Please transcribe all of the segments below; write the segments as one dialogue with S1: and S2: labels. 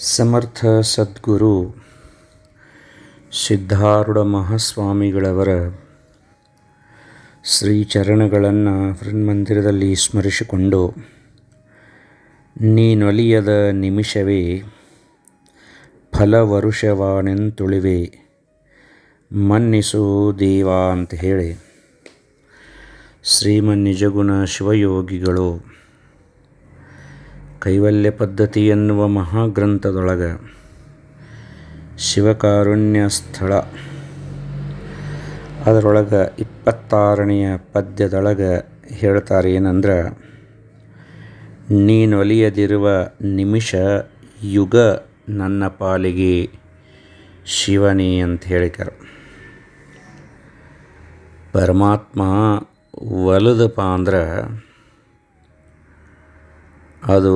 S1: ಸಮರ್ಥ ಸದ್ಗುರು ಸಿದ್ಧಾರೂಢ ಮಹಾಸ್ವಾಮಿಗಳವರ ಶ್ರೀಚರಣಗಳನ್ನು ಮಂದಿರದಲ್ಲಿ ಸ್ಮರಿಸಿಕೊಂಡು ನೀನೊಲಿಯದ ನಿಮಿಷವೇ ಫಲವರುಷವಾನೆಂತುಳಿವೆ, ಮನ್ನಿಸು ದೇವ ಅಂತ ಹೇಳಿ ಶ್ರೀಮನ್ ನಿಜಗುಣ ಶಿವಯೋಗಿಗಳು ಕೈವಲ್ಯ ಪದ್ಧತಿ ಎನ್ನುವ ಮಹಾಗ್ರಂಥದೊಳಗೆ ಶಿವಕಾರುಣ್ಯ ಸ್ಥಳ. ಅದರೊಳಗೆ ಇಪ್ಪತ್ತಾರನೆಯ ಪದ್ಯದೊಳಗೆ ಹೇಳ್ತಾರೆ ಏನಂದ್ರೆ ನೀನೊಲಿಯದಿರುವ ನಿಮಿಷ ಯುಗ ನನ್ನ ಪಾಲಿಗೆ ಶಿವನೇ ಅಂತ ಹೇಳಿಕರು. ಪರಮಾತ್ಮ ಒಲದಪ್ಪ ಅಂದ್ರೆ ಅದು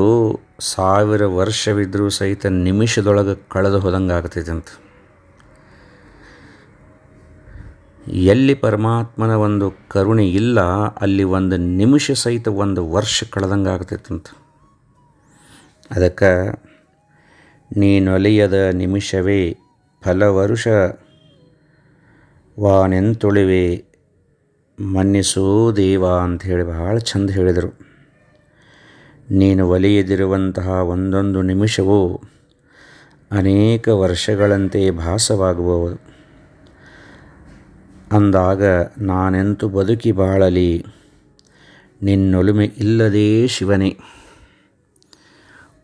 S1: ಸಾವಿರ ವರ್ಷವಿದ್ದರೂ ಸಹಿತ ನಿಮಿಷದೊಳಗೆ ಕಳೆದು ಹೋದಂಗೆ ಆಗ್ತೈತೆ ಎಲ್ಲಿ ಪರಮಾತ್ಮನ ಒಂದು ಕರುಣೆ ಇಲ್ಲ, ಅಲ್ಲಿ ಒಂದು ನಿಮಿಷ ಸಹಿತ ಒಂದು ವರ್ಷ ಕಳೆದಂಗೆ ಆಗ್ತೈತಂತ ಅದಕ್ಕೆ ನೀನೊಲಿಯದ ನಿಮಿಷವೇ ಫಲವರುಷ, ವಾನೆಂತುಳಿವೆ ಮನ್ನಿಸೋ ದೇವ ಅಂತ ಹೇಳಿ ಭಾಳ ಚಂದ ಹೇಳಿದರು. ನೀನು ಒಲಿಯದಿರುವಂತಹ ಒಂದೊಂದು ನಿಮಿಷವೂ ಅನೇಕ ವರ್ಷಗಳಂತೆ ಭಾಸವಾಗುವವು. ಅಂದಾಗ ನಾನೆಂತು ಬದುಕಿ ಬಾಳಲಿ, ನಿನ್ನೊಲುಮೆ ಇಲ್ಲದೇ ಶಿವನೇ.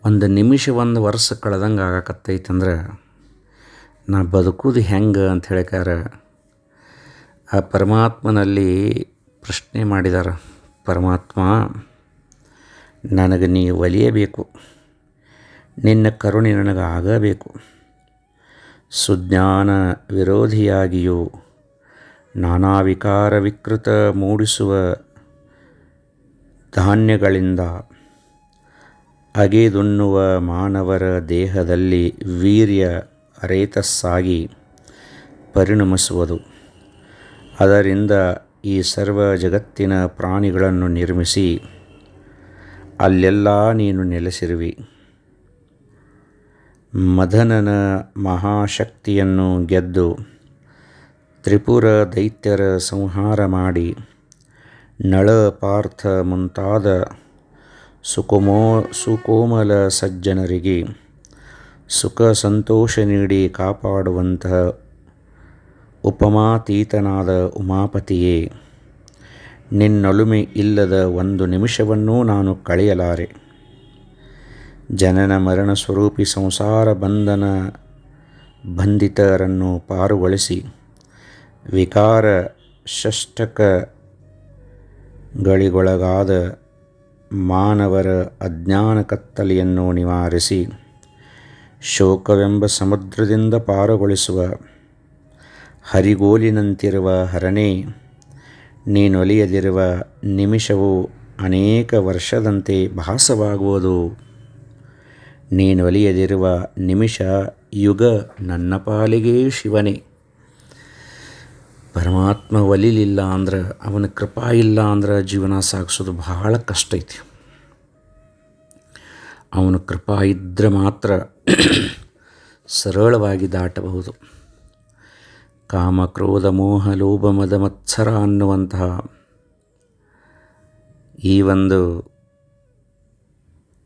S1: ಒಂದು ನಿಮಿಷ ಒಂದು ವರ್ಷ ಕಳೆದಂಗೆ ಆಗಕತ್ತೈತಂದ್ರೆ ನಾ ಬದುಕುದು ಹೆಂಗೆ ಅಂತ ಹೇಳಿಕಾರ ಆ ಪರಮಾತ್ಮನಲ್ಲಿ ಪ್ರಶ್ನೆ ಮಾಡಿದಾರ, ಪರಮಾತ್ಮ ನನಗೆ ನೀ ಒಲಿಯಬೇಕು. ನಿನ್ನ ಕರುಣೆ ನನಗೆ ಆಗಬೇಕು. ಸುಜ್ಞಾನ ವಿರೋಧಿಯಾಗಿಯೂ ನಾನಾ ವಿಕಾರ ವಿಕೃತ ಮೂಡಿಸುವ ಧಾನ್ಯಗಳಿಂದ ಅಗೆದುಣ್ಣುವ ಮಾನವರ ದೇಹದಲ್ಲಿ ವೀರ್ಯ ರೇತಸ್ಸಾಗಿ ಪರಿಣಮಿಸುವುದು. ಅದರಿಂದ ಈ ಸರ್ವ ಜಗತ್ತಿನ ಪ್ರಾಣಿಗಳನ್ನು ನಿರ್ಮಿಸಿ ಅಲ್ಲೆಲ್ಲ ನೀನು ನೆಲೆಸಿರುವಿ. ಮದನನ ಮಹಾಶಕ್ತಿಯನ್ನು ಗೆದ್ದು ತ್ರಿಪುರ ದೈತ್ಯರ ಸಂಹಾರ ಮಾಡಿ ನಳ ಪಾರ್ಥ ಮುಂತಾದ ಸುಕುಮೋ, ಸುಕೋಮಲ ಸಜ್ಜನರಿಗೆ ಸುಖ ಸಂತೋಷ ನೀಡಿ ಕಾಪಾಡುವಂತಹ ಉಪಮಾತೀತನಾದ ಉಮಾಪತಿಯೇ. ನಿನ್ನೊಲುಮೆ ಇಲ್ಲದ ಒಂದು ನಿಮಿಷವನ್ನೂ ನಾನು ಕಳೆಯಲಾರೆ. ಜನನ ಮರಣ ಸ್ವರೂಪಿ ಸಂಸಾರ ಬಂಧನ ಬಂಧಿತರನ್ನು ಪಾರುಗೊಳಿಸಿ ವಿಕಾರ ಷಷ್ಟಕಗಳಿಗೊಳಗಾದ ಮಾನವರ ಅಜ್ಞಾನ ಕತ್ತಲೆಯನ್ನು ನಿವಾರಿಸಿ ಶೋಕವೆಂಬ ಸಮುದ್ರದಿಂದ ಪಾರುಗೊಳಿಸುವ ಹರಿಗೋಲಿನಂತಿರುವ ಹರನೇ ನೀನೊಲಿಯದಿರುವ ನಿಮಿಷವು ಅನೇಕ ವರ್ಷದಂತೆ ಭಾಸವಾಗುವುದು. ನೀನೊಲಿಯದಿರುವ ನಿಮಿಷ ಯುಗ ನನ್ನ ಪಾಲಿಗೆ ಶಿವನೇ. ಪರಮಾತ್ಮ ಒಲಿಲಿಲ್ಲ ಅಂದ್ರೆ ಅವನ ಕೃಪಾ ಇಲ್ಲ ಅಂದ್ರೆ ಜೀವನ ಸಾಗಿಸೋದು ಬಹಳ ಕಷ್ಟ ಐತಿ. ಅವನ ಕೃಪಾ ಇದ್ದರೆ ಮಾತ್ರ ಸರಳವಾಗಿ ದಾಟಬಹುದು. ಕಾಮ ಕ್ರೋಧ ಮೋಹ ಲೋಭ ಮದ ಮತ್ಸರ ಅನ್ನುವಂತಹ ಈ ಒಂದು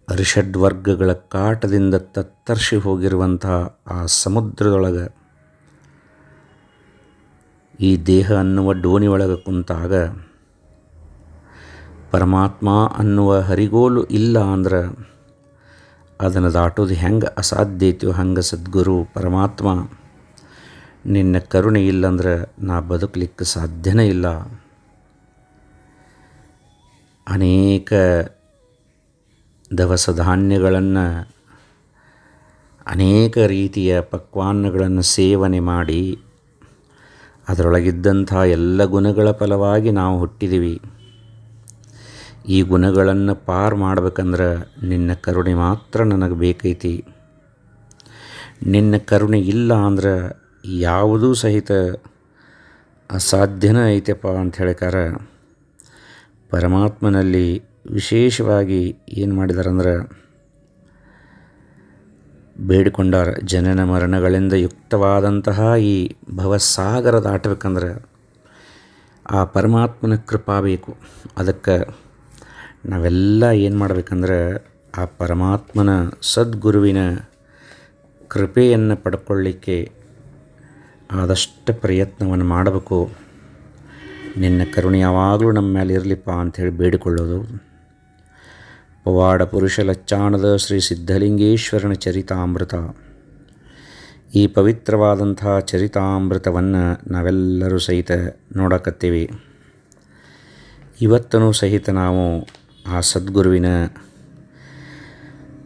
S1: ಅರಿಷಡ್ವರ್ಗಗಳ ಕಾಟದಿಂದ ತತ್ತರ್ಷಿ ಹೋಗಿರುವಂತಹ ಆ ಸಮುದ್ರದೊಳಗೆ ಈ ದೇಹ ಅನ್ನುವ ಡೋಣಿ ಒಳಗೆ ಕುಂತಾಗ ಪರಮಾತ್ಮ ಅನ್ನುವ ಹರಿಗೋಲು ಇಲ್ಲ ಅಂದ್ರೆ ಅದನ್ನು ದಾಟೋದು ಹೆಂಗೆ ಅಸಾಧ್ಯ ಐತಿಯೋ ಹಂಗೆ ಸದ್ಗುರು ಪರಮಾತ್ಮ. ನಿನ್ನ ಕರುಣೆ ಇಲ್ಲಂದ್ರೆ ನಾ ಬದುಕಲಿಕ್ಕೆ ಸಾಧ್ಯನೇ ಇಲ್ಲ. ಅನೇಕ ದವಸ ಧಾನ್ಯಗಳನ್ನು, ಅನೇಕ ರೀತಿಯ ಪಕ್ವಾನ್ನಗಳನ್ನು ಸೇವನೆ ಮಾಡಿ, ಅದರೊಳಗಿದ್ದಂಥ ಎಲ್ಲ ಗುಣಗಳ ಫಲವಾಗಿ ನಾವು ಹುಟ್ಟಿದ್ದೀವಿ ಈ ಗುಣಗಳನ್ನು ಪಾರ್ ಮಾಡ್ಬೇಕಂದ್ರೆ ನಿನ್ನ ಕರುಣೆ ಮಾತ್ರ ನನಗೆ ಬೇಕೈತಿ. ನಿನ್ನ ಕರುಣೆ ಇಲ್ಲ ಅಂದ್ರೆ ಯಾವುದೂ ಸಹಿತ ಅಸಾಧ್ಯನ ಐತೆಪ್ಪ ಅಂತ ಹೇಳಿಕಾರ ಪರಮಾತ್ಮನಲ್ಲಿ ವಿಶೇಷವಾಗಿ ಏನು ಮಾಡಿದಾರಂದ್ರೆ ಬೇಡಿಕೊಂಡಾರ ಜನನ ಮರಣಗಳಿಂದ ಯುಕ್ತವಾದಂತಹ ಈ ಭವಸಾಗರ ದಾಟಬೇಕಂದ್ರೆ ಆ ಪರಮಾತ್ಮನ ಕೃಪಾ ಬೇಕು. ಅದಕ್ಕೆ ನಾವೆಲ್ಲ ಏನು ಮಾಡ್ಬೇಕಂದ್ರೆ ಆ ಪರಮಾತ್ಮನ ಸದ್ಗುರುವಿನ ಕೃಪೆಯನ್ನು ಪಡ್ಕೊಳ್ಳಿಕ್ಕೆ ಆದಷ್ಟು ಪ್ರಯತ್ನವನ್ನು ಮಾಡಬೇಕು. ನಿನ್ನ ಕರುಣೆ ಯಾವಾಗಲೂ ನಮ್ಮ ಮೇಲೆ ಇರಲಿಪ್ಪ ಅಂಥೇಳಿ ಬೇಡಿಕೊಳ್ಳೋದು. ಪವಾಡ ಪುರುಷ ಲಚ್ಚಾಣದ ಶ್ರೀ ಸಿದ್ಧಲಿಂಗೇಶ್ವರನ ಚರಿತಾಮೃತ. ಈ ಪವಿತ್ರವಾದಂಥ ಚರಿತಾಮೃತವನ್ನು ನಾವೆಲ್ಲರೂ ಸಹಿತ ನೋಡಕತ್ತೀವಿ. ಇವತ್ತನೂ ಸಹಿತ ನಾವು ಆ ಸದ್ಗುರುವಿನ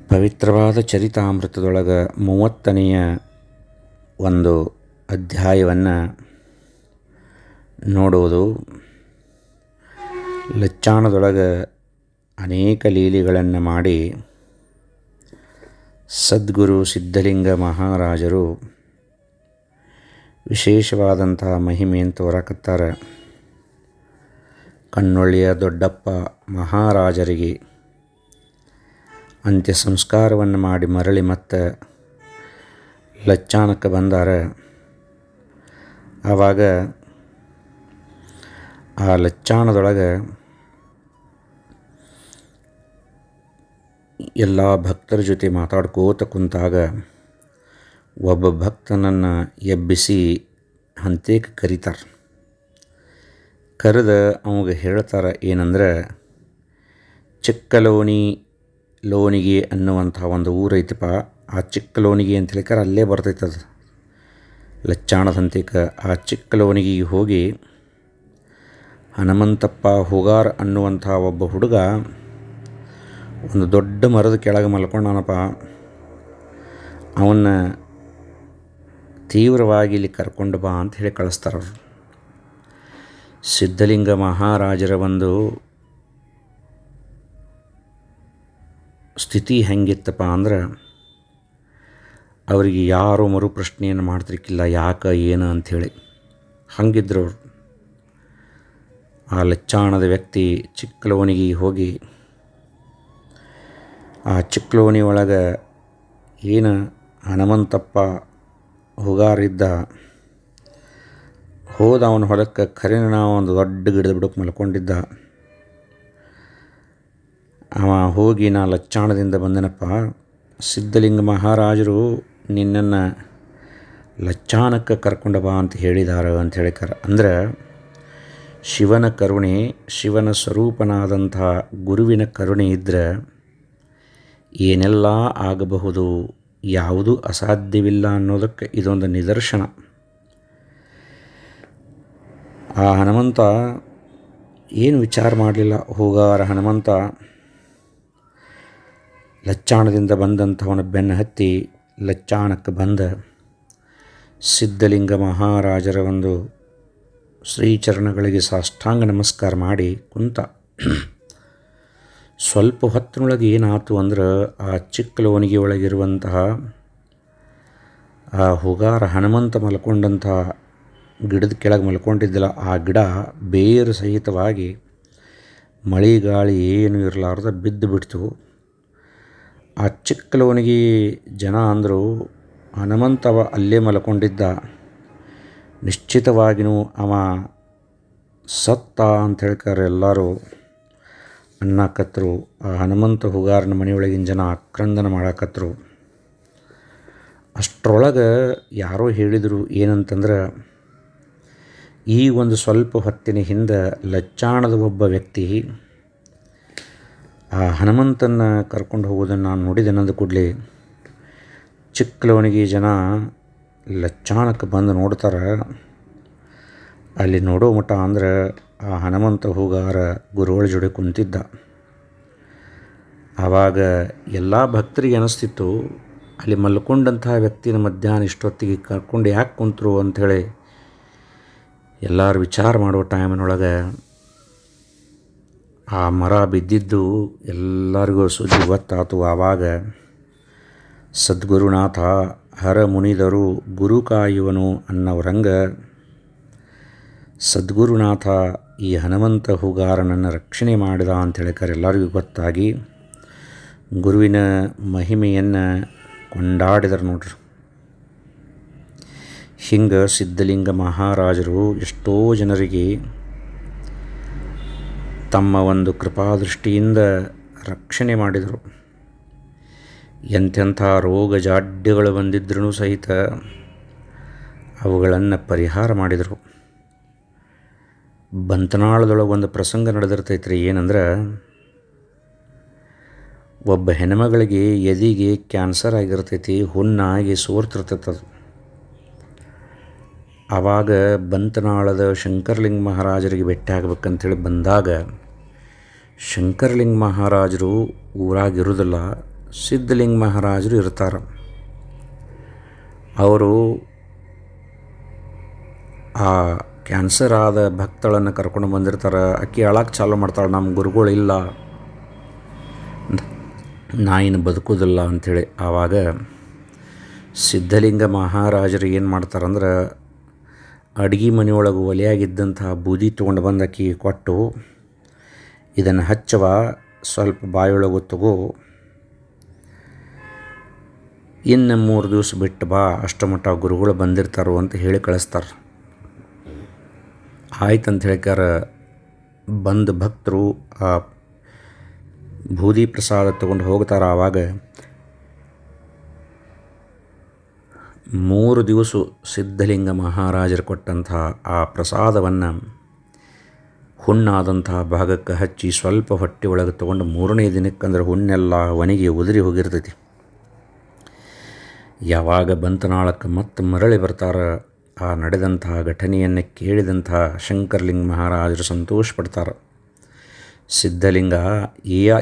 S1: ಪವಿತ್ರವಾದ ಚರಿತಾಮೃತದೊಳಗೆ ಮೂವತ್ತನೆಯ ಒಂದು ಅಧ್ಯಾಯವನ್ನು ನೋಡುವುದು ಲಚ್ಚಾಣದೊಳಗೆ ಅನೇಕ ಲೀಲೆಗಳನ್ನು ಮಾಡಿ ಸದ್ಗುರು ಸಿದ್ಧಲಿಂಗ ಮಹಾರಾಜರು ವಿಶೇಷವಾದಂತಹ ಮಹಿಮೆಯನ್ನು ತೋರಕತ್ತಾರೆ ಕಣ್ಣೊಳ್ಳಿಯ ದೊಡ್ಡಪ್ಪ ಮಹಾರಾಜರಿಗೆ ಅಂತ್ಯ ಸಂಸ್ಕಾರವನ್ನು ಮಾಡಿ ಮರಳಿ ಮತ್ತು ಲಚ್ಚಾನಕ್ಕೆ ಬಂದಾರ. ಆವಾಗ ಆ ಲಚ್ಚಾಣದೊಳಗೆ ಎಲ್ಲ ಭಕ್ತರ ಜೊತೆ ಮಾತಾಡ್ಕೋತ ಕುಂತಾಗ ಒಬ್ಬ ಭಕ್ತನನ್ನು ಎಬ್ಬಿಸಿ ಹಂತೇಕ ಕರೀತಾರೆ. ಕರೆದ ಅವಾಗ ಹೇಳ್ತಾರೆ ಏನಂದ್ರೆ, ಚಿಕ್ಕಲೋಣಿ ಲೋಣಿಗೆ ಅನ್ನುವಂಥ ಒಂದು ಊರೈತಪ್ಪ ಆ ಚಿಕ್ಕ ಲೋಣಿಗೆ ಅಂತ ಹೇಳಿಕರೆ ಅಲ್ಲೇ ಬರ್ತೈತದು. ಲಚ್ಚಾಣದ ಹಂತೇಕ ಆ ಚಿಕ್ಕಲವನಿಗೆ ಹೋಗಿ, ಹನುಮಂತಪ್ಪ, ಹುಗಾರ್ ಅನ್ನುವಂಥ ಒಬ್ಬ ಹುಡುಗ ಒಂದು ದೊಡ್ಡ ಮರದ ಕೆಳಗೆ ಮಲ್ಕೊಂಡಾನಪ್ಪ. ಅವನ್ನ ತೀವ್ರವಾಗಿ ಇಲ್ಲಿ ಕರ್ಕೊಂಡು ಬಾ ಅಂತ ಹೇಳಿ ಕಳಿಸ್ತಾರ ಸಿದ್ಧಲಿಂಗ ಮಹಾರಾಜರ ಒಂದು ಸ್ಥಿತಿ ಹೆಂಗಿತ್ತಪ್ಪ ಅಂದ್ರೆ ಅವರಿಗೆ ಯಾರೂ ಮರು ಪ್ರಶ್ನೆಯನ್ನು ಮಾಡ್ತಿರ್ಕಿಲ್ಲ, ಯಾಕೆ, ಏನು ಅಂಥೇಳಿ. ಹಾಗಿದ್ರು ಅವರು. ಆ ಲಚ್ಚಾಣದ ವ್ಯಕ್ತಿ ಚಿಕ್ಕಲೋಣಿಗೆ ಹೋಗಿ, ಆ ಚಿಕ್ಕಲೋಣಿ ಒಳಗೆ ಏನು ಹನುಮಂತಪ್ಪ ಹುಗಾರಿದ್ದ, ಹೋದ ಅವನ ಹೊಲಕ್ಕೆ ಖರೇನ ಒಂದು ದೊಡ್ಡ ಗಿಡದ ಬಿಡಕ್ಕೆ ಮಲ್ಕೊಂಡಿದ್ದ. ಅವ ಹೋಗಿ ನಾ ಲಚ್ಚಾಣದಿಂದ ಬಂದನಪ್ಪ, ಸಿದ್ಧಲಿಂಗ ಮಹಾರಾಜರು ನಿನ್ನನ್ನು ಲಚ್ಚಾನಕ್ಕೆ ಕರ್ಕೊಂಡು ಬಾ ಅಂತ ಹೇಳಿದಾರ ಅಂತ ಹೇಳಿಕಾರ ಅಂದ್ರೆ ಶಿವನ ಕರುಣೆ, ಶಿವನ ಸ್ವರೂಪನಾದಂಥ ಗುರುವಿನ ಕರುಣೆ ಇದ್ದರೆ ಏನೆಲ್ಲ ಆಗಬಹುದು, ಯಾವುದೂ ಅಸಾಧ್ಯವಿಲ್ಲ ಅನ್ನೋದಕ್ಕೆ ಇದೊಂದು ನಿದರ್ಶನ. ಆ ಹನುಮಂತ ಏನು ವಿಚಾರ ಮಾಡಲಿಲ್ಲ. ಹೋಗಾರ ಹನುಮಂತ ಲಚ್ಚಾಣದಿಂದ ಬಂದಂಥವನ ಬೆನ್ನು ಹತ್ತಿ ಲಚ್ಚಾಣಕ್ಕೆ ಬಂದ ಸಿದ್ಧಲಿಂಗ ಮಹಾರಾಜರ ಒಂದು ಶ್ರೀಚರಣಗಳಿಗೆ ಸಾಷ್ಟಾಂಗ ನಮಸ್ಕಾರ ಮಾಡಿ ಕುಂತ ಸ್ವಲ್ಪ ಹೊತ್ತಿನೊಳಗೆ ಏನಾಯ್ತು ಅಂದ್ರೆ ಆ ಚಿಕ್ಕಲೋನಿಗೆ ಒಳಗಿರುವಂತಹ ಆ ಹುಗಾರ ಹನುಮಂತ ಮಲ್ಕೊಂಡಂತಹ ಗಿಡದ ಕೆಳಗೆ ಮಲ್ಕೊಂಡಿದ್ದಿಲ್ಲ, ಆ ಗಿಡ ಬೇರು ಸಹಿತವಾಗಿ ಮಳೆ ಗಾಳಿ ಏನು ಇರಲಾರ್ದ ಬಿದ್ದು ಬಿಡ್ತು ಆ ಚಿಕ್ಕಲವನಿಗೆ ಜನ ಅಂದರು, ಹನುಮಂತವ ಅಲ್ಲೇ ಮಲ್ಕೊಂಡಿದ್ದ. ನಿಶ್ಚಿತವಾಗಿಯೂ ಅವ ಸತ್ತ ಅಂತ ಹೇಳ್ಕಾರೆ ಎಲ್ಲರೂ. ಅನ್ನಕತ್ರು ಆ ಹನುಮಂತ ಹುಗಾರನ ಮನೆಯೊಳಗಿನ ಜನ ಆಕ್ರಂದನ ಮಾಡಾಕತ್ರು. ಅಷ್ಟರೊಳಗೆ ಯಾರೋ ಹೇಳಿದರು ಏನಂತಂದ್ರೆ, ಈ ಒಂದು ಸ್ವಲ್ಪ ಹೊತ್ತಿನ ಹಿಂದೆ ಲಚ್ಚಾಣದ ಒಬ್ಬ ವ್ಯಕ್ತಿ ಆ ಹನುಮಂತನ್ನು ಕರ್ಕೊಂಡು ಹೋಗೋದನ್ನು ನಾನು ನೋಡಿದೆ ಅನ್ನೋದು ಕೂಡಲೇ ಚಿಕ್ಕಲವಣಿಗೆ ಜನ ಲಚ್ಚಾಣಕ್ಕೆ ಬಂದು ನೋಡ್ತಾರೆ. ಅಲ್ಲಿ ನೋಡೋ ಮಟ್ಟ ಅಂದ್ರೆ ಆ ಹನುಮಂತ ಹೂಗಾರ ಗುರುಗಳ ಜೋಡಿ ಕುಂತಿದ್ದ. ಆವಾಗ ಎಲ್ಲ ಭಕ್ತರಿಗೆ ಅನಿಸ್ತಿತ್ತು, ಅಲ್ಲಿ ಮಲ್ಕೊಂಡಂತಹ ವ್ಯಕ್ತಿನ ಮಧ್ಯಾಹ್ನ ಇಷ್ಟೊತ್ತಿಗೆ ಕರ್ಕೊಂಡು ಯಾಕೆ ಕುಂತರು ಅಂಥೇಳಿ ಎಲ್ಲರೂ ವಿಚಾರ ಮಾಡೋ ಟೈಮಿನೊಳಗೆ ಆ ಮರ ಬಿದ್ದಿದ್ದು ಎಲ್ಲರಿಗೂ ಸುದ್ದಿ ಗೊತ್ತಾತು. ಆವಾಗ ಸದ್ಗುರುನಾಥ, ಹರ ಮುನಿದರು, ಗುರು ಕಾಯುವನು ಅನ್ನೋರಂಗ ಸದ್ಗುರುನಾಥ ಈ ಹನುಮಂತ ಹೂಗಾರನನ್ನು ರಕ್ಷಣೆ ಮಾಡಿದ ಅಂತ ಹೇಳ್ತಾರೆ ಎಲ್ಲರಿಗೂ ಗೊತ್ತಾಗಿ ಗುರುವಿನ ಮಹಿಮೆಯನ್ನು ಕೊಂಡಾಡಿದರು ನೋಡ್ರಿ. ಹಿಂಗೆ ಸಿದ್ಧಲಿಂಗ ಮಹಾರಾಜರು ಎಷ್ಟೋ ಜನರಿಗೆ ತಮ್ಮ ಒಂದು ಕೃಪಾದೃಷ್ಟಿಯಿಂದ ರಕ್ಷಣೆ ಮಾಡಿದರು. ಎಂಥೆಂಥ ರೋಗ ಜಾಡ್ಯಗಳು ಬಂದಿದ್ರೂ ಸಹಿತ ಅವುಗಳನ್ನು ಪರಿಹಾರ ಮಾಡಿದರು. ಬಂತನಾಳದೊಳಗೆ ಒಂದು ಪ್ರಸಂಗ ನಡೆದಿರ್ತೈತ್ರಿ, ಏನಂದ್ರೆ ಒಬ್ಬ ಹೆಣ್ಮಗಳಿಗೆ ಎದಿಗೆ ಕ್ಯಾನ್ಸರ್ ಆಗಿರ್ತೈತಿ, ಹುಣ್ಣಾಗಿ ಸೋರ್ತಿರ್ತೈತೆ ಆವಾಗ ಬಂತನಾಳದ ಶಂಕರಲಿಂಗ ಮಹಾರಾಜರಿಗೆ ಭೇಟಿ ಆಗ್ಬೇಕಂತೇಳಿ ಬಂದಾಗ ಶಂಕರಲಿಂಗ ಮಹಾರಾಜರು ಊರಾಗಿರೋದಿಲ್ಲ ಸಿದ್ಧಲಿಂಗ ಮಹಾರಾಜರು ಇರ್ತಾರೆ. ಅವರು ಆ ಕ್ಯಾನ್ಸರ್ ಆದ ಭಕ್ತಳನ್ನು ಕರ್ಕೊಂಡು ಬಂದಿರ್ತಾರೆ. ಅಕ್ಕಿ ಅಳಕ್ಕೆ ಚಾಲು ಮಾಡ್ತಾಳೆ ನಮ್ಮ ಗುರುಗಳು ಇಲ್ಲ, ನಾಯಿನ ಬದುಕೋದಿಲ್ಲ ಅಂಥೇಳಿ ಆವಾಗ ಸಿದ್ಧಲಿಂಗ ಮಹಾರಾಜರು ಏನು ಮಾಡ್ತಾರಂದ್ರೆ ಅಡ್ಗೆ ಮನೆಯೊಳಗೆ ಒಲೆಯಾಗಿದ್ದಂತಹ ಬೂದಿ ತೊಗೊಂಡು ಬಂದ ಅಕ್ಕಿ ಕೊಟ್ಟು ಇದನ್ನು ಹಚ್ಚವ ಸ್ವಲ್ಪ ಬಾಯೊಳಗೆ ತಗೋ. ಇನ್ನು ಮೂರು ದಿವಸ ಬಿಟ್ಟು ಬಾ ಅಷ್ಟಮಟ್ಟ ಗುರುಗಳು ಬಂದಿರ್ತಾರೆ ಅಂತ ಹೇಳಿ ಕಳಿಸ್ತಾರೆ. ಆಯ್ತು ಅಂತ ಹೇಳ್ಕಾರ ಬಂದ ಭಕ್ತರು ಆ ಬೂದಿ ಪ್ರಸಾದ ತಗೊಂಡು ಹೋಗ್ತಾರೆ ಆವಾಗ ಮೂರು ದಿವಸ ಸಿದ್ಧಲಿಂಗ ಮಹಾರಾಜರು ಕೊಟ್ಟಂತಹ ಆ ಪ್ರಸಾದವನ್ನು ಹುಣ್ಣಾದಂಥ ಭಾಗಕ್ಕೆ ಹಚ್ಚಿ ಸ್ವಲ್ಪ ಹೊಟ್ಟೆ ಒಳಗೆ ತೊಗೊಂಡು ಮೂರನೇ ದಿನಕ್ಕಂದ್ರೆ ಹುಣ್ಣೆಲ್ಲ ಒಣಗಿ ಉದುರಿ ಹೋಗಿರ್ತೈತಿ. ಯಾವಾಗ ಬಂತನಾಳಕ್ಕೆ ಮತ್ತೆ ಮರಳಿ ಬರ್ತಾರೆ ಆ ನಡೆದಂತಹ ಘಟನೆಯನ್ನು ಕೇಳಿದಂಥ ಶಂಕರಲಿಂಗ ಮಹಾರಾಜರು ಸಂತೋಷ ಪಡ್ತಾರೆ ಸಿದ್ಧಲಿಂಗ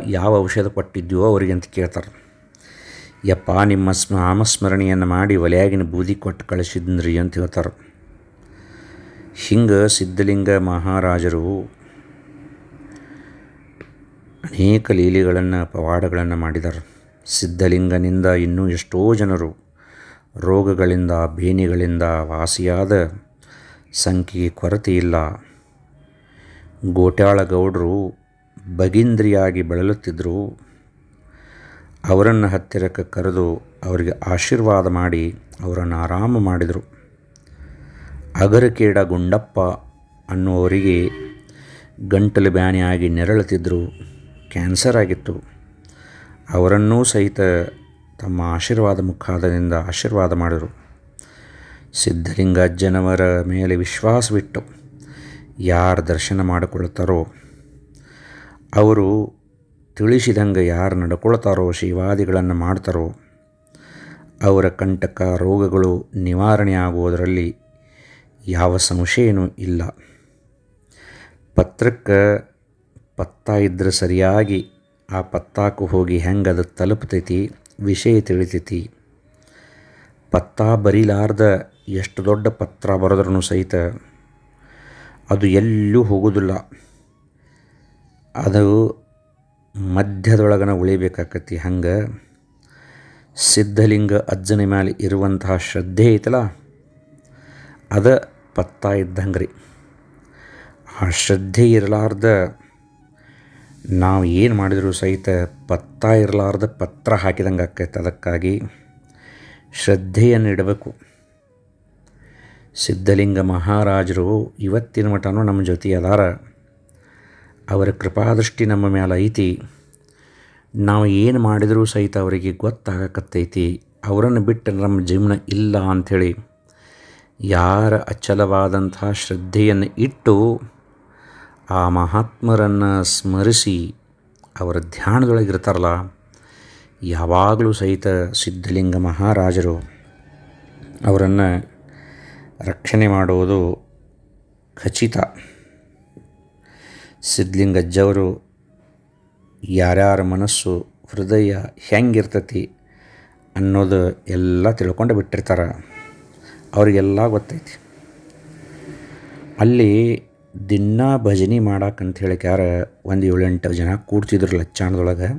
S1: ಯಾವ ಔಷಧ ಕೊಟ್ಟಿದ್ಯೋ ಅವರಿಗೆ ಅಂತ ಕೇಳ್ತಾರೆ. ಯಪ್ಪ, ನಿಮ್ಮ ಸ್ಮ, ನಾಮಸ್ಮರಣೆಯನ್ನು ಮಾಡಿ ಒಲೆಯಾಗಿನ ಬೂದಿ ಕೊಟ್ಟು ಕಳಿಸಿದ್ರಿ ಅಂತ ಹೇಳ್ತಾರೆ. ಹಿಂಗೆ ಸಿದ್ಧಲಿಂಗ ಮಹಾರಾಜರು ಅನೇಕ ಲೀಲೆಗಳನ್ನು ಪವಾಡಗಳನ್ನು ಮಾಡಿದರು. ಸಿದ್ಧಲಿಂಗನಿಂದ ಇನ್ನೂ ಎಷ್ಟೋ ಜನರು ರೋಗಗಳಿಂದ, ಬೇನೆಗಳಿಂದ ವಾಸಿಯಾದ ಸಂಖ್ಯೆ ಕೊರತೆ ಇಲ್ಲ. ಗೋಟ್ಯಾಳ ಗೌಡರು ಬಗೀಂದ್ರಿಯಾಗಿ ಬಳಲುತ್ತಿದ್ದರು ಅವರನ್ನು ಹತ್ತಿರಕ್ಕೆ ಕರೆದು ಅವರಿಗೆ ಆಶೀರ್ವಾದ ಮಾಡಿ ಅವರನ್ನು ಆರಾಮ ಮಾಡಿದರು. ಅಗರಕೇಡ ಗುಂಡಪ್ಪ ಅನ್ನುವರಿಗೆ ಗಂಟಲು ಬ್ಯಾನಿಯಾಗಿ ನೆರಳುತ್ತಿದ್ದರು ಕ್ಯಾನ್ಸರ್ ಆಗಿತ್ತು. ಅವರನ್ನೂ ಸಹಿತ ತಮ್ಮ ಆಶೀರ್ವಾದ ಮುಖಾದದಿಂದ ಆಶೀರ್ವಾದ ಮಾಡಿದರು. ಸಿದ್ಧಲಿಂಗಜ್ಜನವರ ಮೇಲೆ ವಿಶ್ವಾಸವಿಟ್ಟು ಯಾರು ದರ್ಶನ ಮಾಡಿಕೊಳ್ತಾರೋ ಅವರು ತಿಳಿಸಿದಂಗೆ ಯಾರು ನಡ್ಕೊಳ್ತಾರೋ, ಶಿವಾದಿಗಳನ್ನು ಮಾಡ್ತಾರೋ, ಅವರ ಕಂಟಕ ರೋಗಗಳು ನಿವಾರಣೆ ಆಗುವುದರಲ್ಲಿ ಯಾವ ಸಂಶಯನೂ ಇಲ್ಲ. ಪತ್ರಕ್ಕೆ ಪತ್ತ ಇದ್ದರೆ ಸರಿಯಾಗಿ ಆ ಪತ್ತಾಕು ಹೋಗಿ ಹೆಂಗೆ ಅದು ತಲುಪ್ತೈತಿ, ವಿಷಯ ತಿಳಿತೈತಿ. ಪತ್ತ ಬರೀಲಾರ್ದ ಎಷ್ಟು ದೊಡ್ಡ ಪತ್ರ ಬರೆದ್ರೂ ಸಹಿತ ಅದು ಎಲ್ಲೂ ಹೋಗೋದಿಲ್ಲ. ಅದು ಮಧ್ಯದೊಳಗನ ಉಳಿಬೇಕಾಕತಿ. ಹಂಗೆ ಸಿದ್ಧಲಿಂಗ ಅಜ್ಜನ ಮೇಲೆ ಇರುವಂತಹ ಶ್ರದ್ಧೆ ಐತಲ್ಲ, ಅದ ಪತ್ತ ಇದ್ದಂಗೆ ರೀ ಆ ಶ್ರದ್ಧೆ ಇರಲಾರ್ದ ನಾವು ಏನು ಮಾಡಿದರೂ ಸಹಿತ ಪತ್ತ ಇರಲಾರ್ದ ಪತ್ರ ಹಾಕಿದಂಗೆ ಆಕೈತೆ. ಅದಕ್ಕಾಗಿ ಶ್ರದ್ಧೆಯನ್ನು ಇಡಬೇಕು. ಸಿದ್ಧಲಿಂಗ ಮಹಾರಾಜರು ಇವತ್ತಿನ ಮಟನೂ ನಮ್ಮ ಜೊತೆ ಅದಾರ. ಅವರ ಕೃಪಾದೃಷ್ಟಿ ನಮ್ಮ ಮೇಲೆ ಐತಿ. ನಾವು ಏನು ಮಾಡಿದರೂ ಸಹಿತ ಅವರಿಗೆ ಗೊತ್ತಾಗಕತ್ತೈತಿ. ಅವರನ್ನು ಬಿಟ್ಟು ನಮ್ಮ ಜೀವನ ಇಲ್ಲ ಅಂಥೇಳಿ ಯಾರ ಅಚಲವಾದಂಥ ಶ್ರದ್ಧೆಯನ್ನು ಇಟ್ಟು ಆ ಮಹಾತ್ಮರನ್ನು ಸ್ಮರಿಸಿ ಅವರ ಧ್ಯಾನದೊಳಗಿರ್ತಾರಲ್ಲ ಯಾವಾಗಲೂ ಸಹಿತ ಸಿದ್ಧಲಿಂಗ ಮಹಾರಾಜರು ಅವರನ್ನು ರಕ್ಷಣೆ ಮಾಡುವುದು ಖಚಿತ. ಸಿದ್ಧಲಿಂಗಜ್ಜವರು ಯಾರ್ಯಾರ ಮನಸ್ಸು, ಹೃದಯ ಹೆಂಗಿರ್ತತಿ ಅನ್ನೋದು ಎಲ್ಲ ತಿಳ್ಕೊಂಡು ಬಿಟ್ಟಿರ್ತಾರೆ. ಅವರಿಗೆಲ್ಲ ಗೊತ್ತೈತಿ. ಅಲ್ಲಿ ದಿನ ಭಜನೆ ಮಾಡಕ್ಕಂತ ಹೇಳಿಕ್ಯಾರ ಒಂದು ಏಳೆಂಟು ಜನ ಕೂಡ್ತಿದ್ರು ಲಚ್ಚಾಣದೊಳಗೆ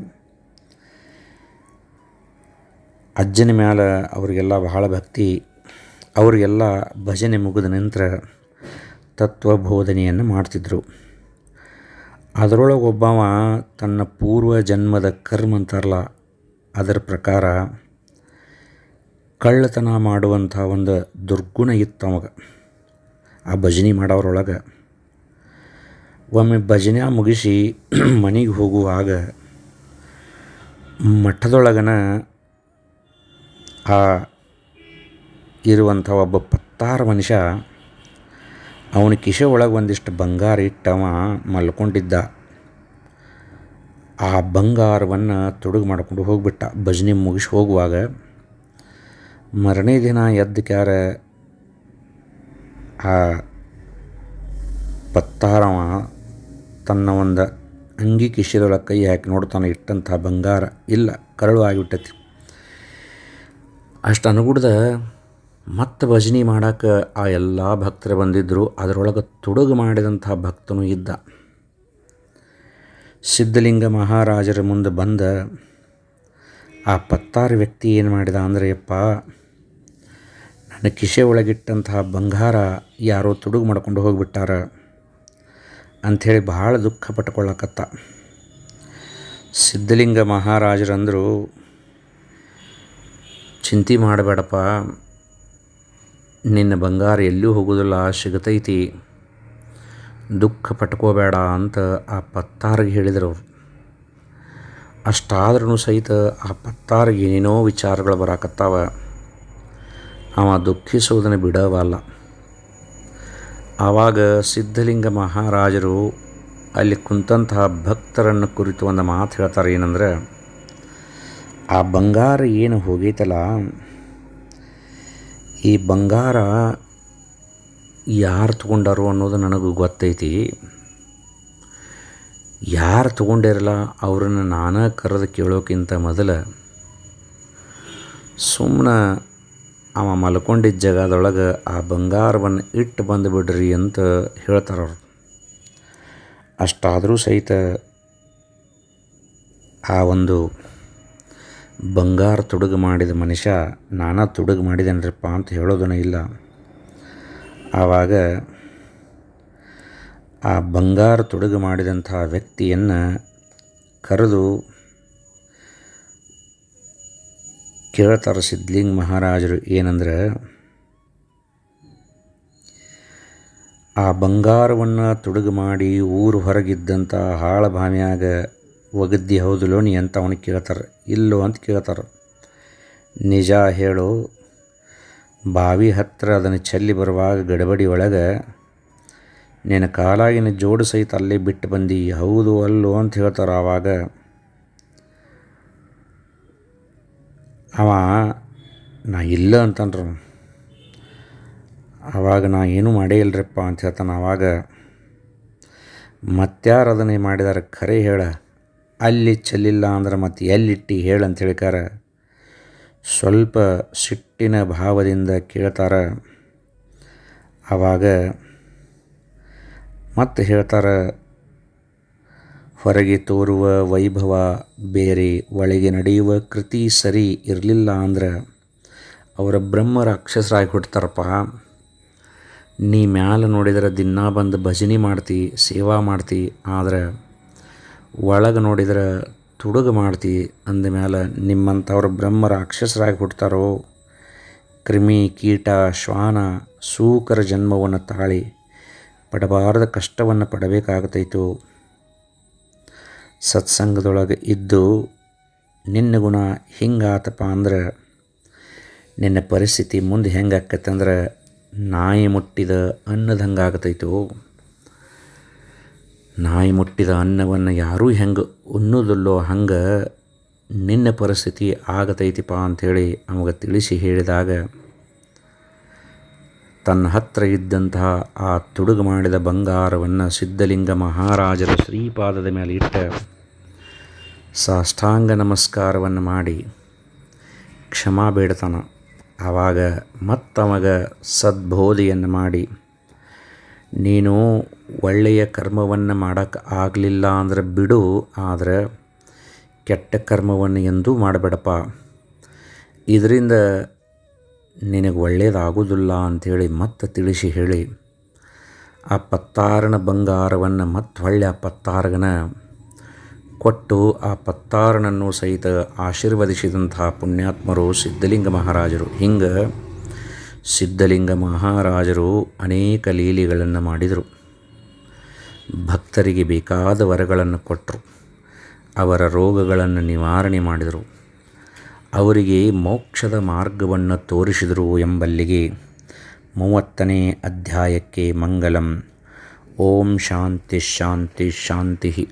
S1: ಅಜ್ಜನ ಮ್ಯಾಲೆ ಅವರಿಗೆಲ್ಲ ಬಹಳ ಭಕ್ತಿ, ಅವರಿಗೆಲ್ಲ ಭಜನೆ ಮುಗಿದ ನಂತರ ತತ್ವಬೋಧನೆಯನ್ನು ಮಾಡ್ತಿದ್ದರು ಅದರೊಳಗೆ ಒಬ್ಬವ ತನ್ನ ಪೂರ್ವ ಜನ್ಮದ ಕರ್ಮ ಅಂತಾರಲ್ಲ, ಅದರ ಪ್ರಕಾರ ಕಳ್ಳತನ ಮಾಡುವಂಥ ಒಂದು ದುರ್ಗುಣ ಇತ್ತು ಅವಾಗ. ಆ ಭಜನೆ ಮಾಡೋರೊಳಗೆ ಒಮ್ಮೆ ಭಜನೆ ಮುಗಿಸಿ ಮನೆಗೆ ಹೋಗುವಾಗ ಮಠದೊಳಗನ ಆ ಇರುವಂಥ ಒಬ್ಬ ಪತ್ತಾರ ಮನುಷ್ಯ ಅವನ ಕಿಶೆ ಒಳಗೆ ಒಂದಿಷ್ಟು ಬಂಗಾರ ಇಟ್ಟವ ಮಲ್ಕೊಂಡಿದ್ದ. ಆ ಬಂಗಾರವನ್ನು ತೊಡಗು ಮಾಡ್ಕೊಂಡು ಹೋಗ್ಬಿಟ್ಟ. ಭಜನೆ ಮುಗಿಸಿ ಹೋಗುವಾಗ ಮರನೇ ದಿನ ಎದ್ದ ಕ್ಯಾರ ಆ ಪತ್ತಾರವ ತನ್ನ ಒಂದು ಅಂಗಿ ಕಿಶೆದೊಳಗೆ ಕೈ ಹಾಕಿ ನೋಡ್ತಾನೆ ಇಟ್ಟಂಥ ಬಂಗಾರ ಇಲ್ಲ, ಕರಳು ಆಗಿಬಿಟ್ಟತಿ. ಅಷ್ಟು ಅನುಗುಡ್ದ ಮತ್ತೆ ಭಜನೆ ಮಾಡೋಕ್ಕೆ ಆ ಎಲ್ಲ ಭಕ್ತರು ಬಂದಿದ್ದರು ಅದರೊಳಗೆ ತುಡುಗು ಮಾಡಿದಂಥ ಭಕ್ತನು ಇದ್ದ. ಸಿದ್ಧಲಿಂಗ ಮಹಾರಾಜರ ಮುಂದೆ ಬಂದ, ಆ ಪತ್ತಾರು ವ್ಯಕ್ತಿ ಏನು ಮಾಡಿದ ಅಂದರೆ, ಯಪ್ಪ, ನನ್ನ ಕಿಶೆ ಒಳಗಿಟ್ಟಂತಹ ಬಂಗಾರ ಯಾರೋ ತುಡುಗು ಮಾಡ್ಕೊಂಡು ಹೋಗಿಬಿಟ್ಟಾರ ಅಂಥೇಳಿ ಭಾಳ ದುಃಖ ಪಟ್ಕೊಳ್ಳಕತ್ತ ಸಿದ್ಧಲಿಂಗ ಮಹಾರಾಜರಂದರು, ಚಿಂತೆ ಮಾಡಬೇಡಪ್ಪ ನಿನ್ನ ಬಂಗಾರ ಎಲ್ಲೂ ಹೋಗೋದಿಲ್ಲ ಸಿಗತೈತಿ. ದುಃಖ ಪಟ್ಕೋಬೇಡ ಅಂತ ಆ ಪತ್ತಾರಿಗೆ ಹೇಳಿದರು ಅವರು. ಅಷ್ಟಾದ್ರೂ ಸಹಿತ ಆ ಪತ್ತಾರಿಗೆ ಏನೇನೋ ವಿಚಾರಗಳು ಬರಾಕತ್ತಾವ. ಅವ ದುಃಖಿಸುವುದನ್ನು ಬಿಡವಲ್ಲ ಆವಾಗ ಸಿದ್ಧಲಿಂಗ ಮಹಾರಾಜರು ಅಲ್ಲಿ ಕುಂತಹ ಭಕ್ತರನ್ನು ಕುರಿತು ಒಂದು ಮಾತು ಹೇಳ್ತಾರೆ ಏನಂದ್ರೆ, ಆ ಬಂಗಾರ ಏನು ಹೋಗೈತಲ್ಲ ಈ ಬಂಗಾರ ಯಾರು ತಗೊಂಡಾರು ಅನ್ನೋದು ನನಗೂ ಗೊತ್ತೈತಿ. ಯಾರು ತಗೊಂಡಿರಲ್ಲ ಅವ್ರನ್ನ ನಾನೇ ಕರೆದು ಕೇಳೋಕ್ಕಿಂತ ಮೊದಲು ಸುಮ್ಮನೆ ಅವ ಮಲ್ಕೊಂಡಿದ್ದ ಜಾಗದೊಳಗೆ ಆ ಬಂಗಾರವನ್ನು ಇಟ್ಟು ಬಂದುಬಿಡ್ರಿ ಅಂತ ಹೇಳ್ತಾರೆ ಅವರು. ಅಷ್ಟಾದರೂ ಸಹಿತ ಆ ಒಂದು ಬಂಗಾರ ತುಡುಗು ಮಾಡಿದ ಮನುಷ್ಯ, ನಾನಾ ತುಡುಗು ಮಾಡಿದೇನ್ರಪ್ಪ ಅಂತ ಹೇಳೋದನ ಇಲ್ಲ. ಆವಾಗ ಆ ಬಂಗಾರ ತುಡುಗು ಮಾಡಿದಂಥ ವ್ಯಕ್ತಿಯನ್ನು ಕರೆದು ಕೇಳ್ತಾರೆ ಸಿದ್ಧಲಿಂಗ ಮಹಾರಾಜರು ಏನಂದ್ರೆ, ಆ ಬಂಗಾರವನ್ನು ತುಡುಗು ಮಾಡಿ ಊರು ಹೊರಗಿದ್ದಂಥ ಹಾಳ ಬಾವಿಯಾಗ ಒಗದ್ದಿ ಹೌದು ಲೋಣಿ ಅಂತ ಅವನಿಗೆ ಕೇಳ್ತಾರೆ. ಇಲ್ಲೋ ಅಂತ ಕೇಳ್ತಾರೆ. ನಿಜ ಹೇಳು, ಬಾವಿ ಹತ್ತಿರ ಅದನ್ನು ಚೆಲ್ಲಿ ಬರುವಾಗ ಗಡಬಡಿ ಒಳಗೆ ನಿನ್ನ ಕಾಲಾಗಿನ ಜೋಡು ಸಹಿತ ಅಲ್ಲೇ ಬಿಟ್ಟು ಬಂದು. ಹೌದು, ಅಲ್ಲೋ ಅಂತ ಹೇಳ್ತಾರೆ ಆವಾಗ. ಅವ, ನಾ ಇಲ್ಲ ಅಂತಂದ್ರು. ಆವಾಗ ನಾ ಏನೂ ಮಾಡೇ ಇಲ್ಲರಪ್ಪ ಅಂತ ಹೇಳ್ತಾನೆ ಆವಾಗ. ಮತ್ಯಾರು ಅದನ್ನೇ ಮಾಡಿದಾರೆ, ಖರೆ ಹೇಳ. ಅಲ್ಲಿ ಚೆಲ್ಲಿಲ್ಲ ಅಂದ್ರೆ ಮತ್ತೆ ಎಲ್ಲಿಟ್ಟು ಹೇಳು ಅಂತ ಹೇಳ್ಕಾರ ಸ್ವಲ್ಪ ಸಿಟ್ಟಿನ ಭಾವದಿಂದ ಕೇಳ್ತಾರೆ. ಆವಾಗ ಮತ್ತೆ ಹೇಳ್ತಾರೆ, ಹೊರಗೆ ತೋರುವ ವೈಭವ ಬೇರೆ, ಒಳಗೆ ನಡೆಯುವ ಕೃತಿ ಸರಿ ಇರಲಿಲ್ಲ ಅಂದ್ರೆ ಅವರ ಬ್ರಹ್ಮ ರಾಕ್ಷಸರಾಗಿ ಹುಡ್ತಾರಪ್ಪ ನೀ ಮ್ಯಾಲೆ ನೋಡಿದ್ರೆ ದಿನ ಬಂದು ಭಜನೆ ಮಾಡ್ತಿ, ಸೇವಾ ಮಾಡ್ತಿ, ಆದ್ರೆ ಒಳಗೆ ನೋಡಿದ್ರೆ ತುಡುಗು ಮಾಡ್ತಿ ಅಂದ ಮೇಲೆ ನಿಮ್ಮಂಥವ್ರ ಬ್ರಹ್ಮ ರಾಕ್ಷಸರಾಗಿ ಹುಡ್ತಾರೋ ಕ್ರಿಮಿ, ಕೀಟ, ಶ್ವಾನ, ಸೂಕರ ಜನ್ಮವನ್ನು ತಾಳಿ ಪಡಬಾರದ ಕಷ್ಟವನ್ನು ಪಡಬೇಕಾಗತೈತು. ಸತ್ಸಂಗದೊಳಗೆ ಇದ್ದು ನಿನ್ನ ಗುಣ ಹಿಂಗಾತಪ್ಪ ಅಂದ್ರೆ ನಿನ್ನ ಪರಿಸ್ಥಿತಿ ಮುಂದೆ ಹೆಂಗೆ ಆಕತ್ತಂದ್ರೆ ನಾಯಿ ಮುಟ್ಟಿದ ಅನ್ನದಂಗಾಗತೈತು. ನಾಯಿ ಮುಟ್ಟಿದ ಅನ್ನವನ್ನು ಯಾರೂ ಹೆಂಗೆ ಉಣ್ಣೋದಿಲ್ಲೋ ಹಂಗೆ ನಿನ್ನ ಪರಿಸ್ಥಿತಿ ಆಗತೈತಿಪ್ಪ ಅಂಥೇಳಿ ಅವಾಗ ತಿಳಿಸಿ ಹೇಳಿದಾಗ, ತನ್ನ ಹತ್ತಿರ ಇದ್ದಂತಹ ಆ ತುಡುಗು ಮಾಡಿದ ಬಂಗಾರವನ್ನು ಸಿದ್ಧಲಿಂಗ ಮಹಾರಾಜರ ಶ್ರೀಪಾದದ ಮೇಲೆ ಇಟ್ಟ ಸಾಷ್ಟಾಂಗ ನಮಸ್ಕಾರವನ್ನು ಮಾಡಿ ಕ್ಷಮಾ ಬೇಡತನ. ಆವಾಗ ಮತ್ತವಾಗ ಸದ್ಬೋಧೆಯನ್ನು ಮಾಡಿ, ನೀನು ಒಳ್ಳೆಯ ಕರ್ಮವನ್ನು ಮಾಡೋಕ್ಕೆ ಆಗಲಿಲ್ಲ ಅಂದ್ರೆ ಬಿಡು, ಆದರೆ ಕೆಟ್ಟ ಕರ್ಮವನ್ನು ಎಂದೂ ಮಾಡಬೇಡಪ್ಪ. ಇದರಿಂದ ನಿನಗೆ ಒಳ್ಳೆಯದಾಗೋದಿಲ್ಲ ಅಂಥೇಳಿ ಮತ್ತೆ ತಿಳಿಸಿ ಹೇಳಿ. ಆ ಪತ್ತಾರನ ಬಂಗಾರವನ್ನು ಮತ್ತೆ ಹೊಳ್ಳೆ ಆ ಪತ್ತಾರಗನ ಕೊಟ್ಟು ಆ ಪತ್ತಾರನನ್ನು ಸಹಿತ ಆಶೀರ್ವದಿಸಿದಂತಹ ಪುಣ್ಯಾತ್ಮರು ಸಿದ್ಧಲಿಂಗ ಮಹಾರಾಜರು. ಹಿಂಗೆ ಸಿದ್ಧಲಿಂಗ ಮಹಾರಾಜರು ಅನೇಕ ಲೀಲೆಗಳನ್ನು ಮಾಡಿದರು. ಭಕ್ತರಿಗೆ ಬೇಕಾದ ವರಗಳನ್ನು ಕೊಟ್ಟರು. ಅವರ ರೋಗಗಳನ್ನು ನಿವಾರಣೆ ಮಾಡಿದರು. ಅವರಿಗೆ ಮೋಕ್ಷದ ಮಾರ್ಗವನ್ನು ತೋರಿಸಿದರು ಎಂಬಲ್ಲಿಗೆ ಮೂವತ್ತನೇ ಅಧ್ಯಾಯಕ್ಕೆ ಮಂಗಲಂ. ಓಂ ಶಾಂತಿ ಶಾಂತಿ ಶಾಂತಿ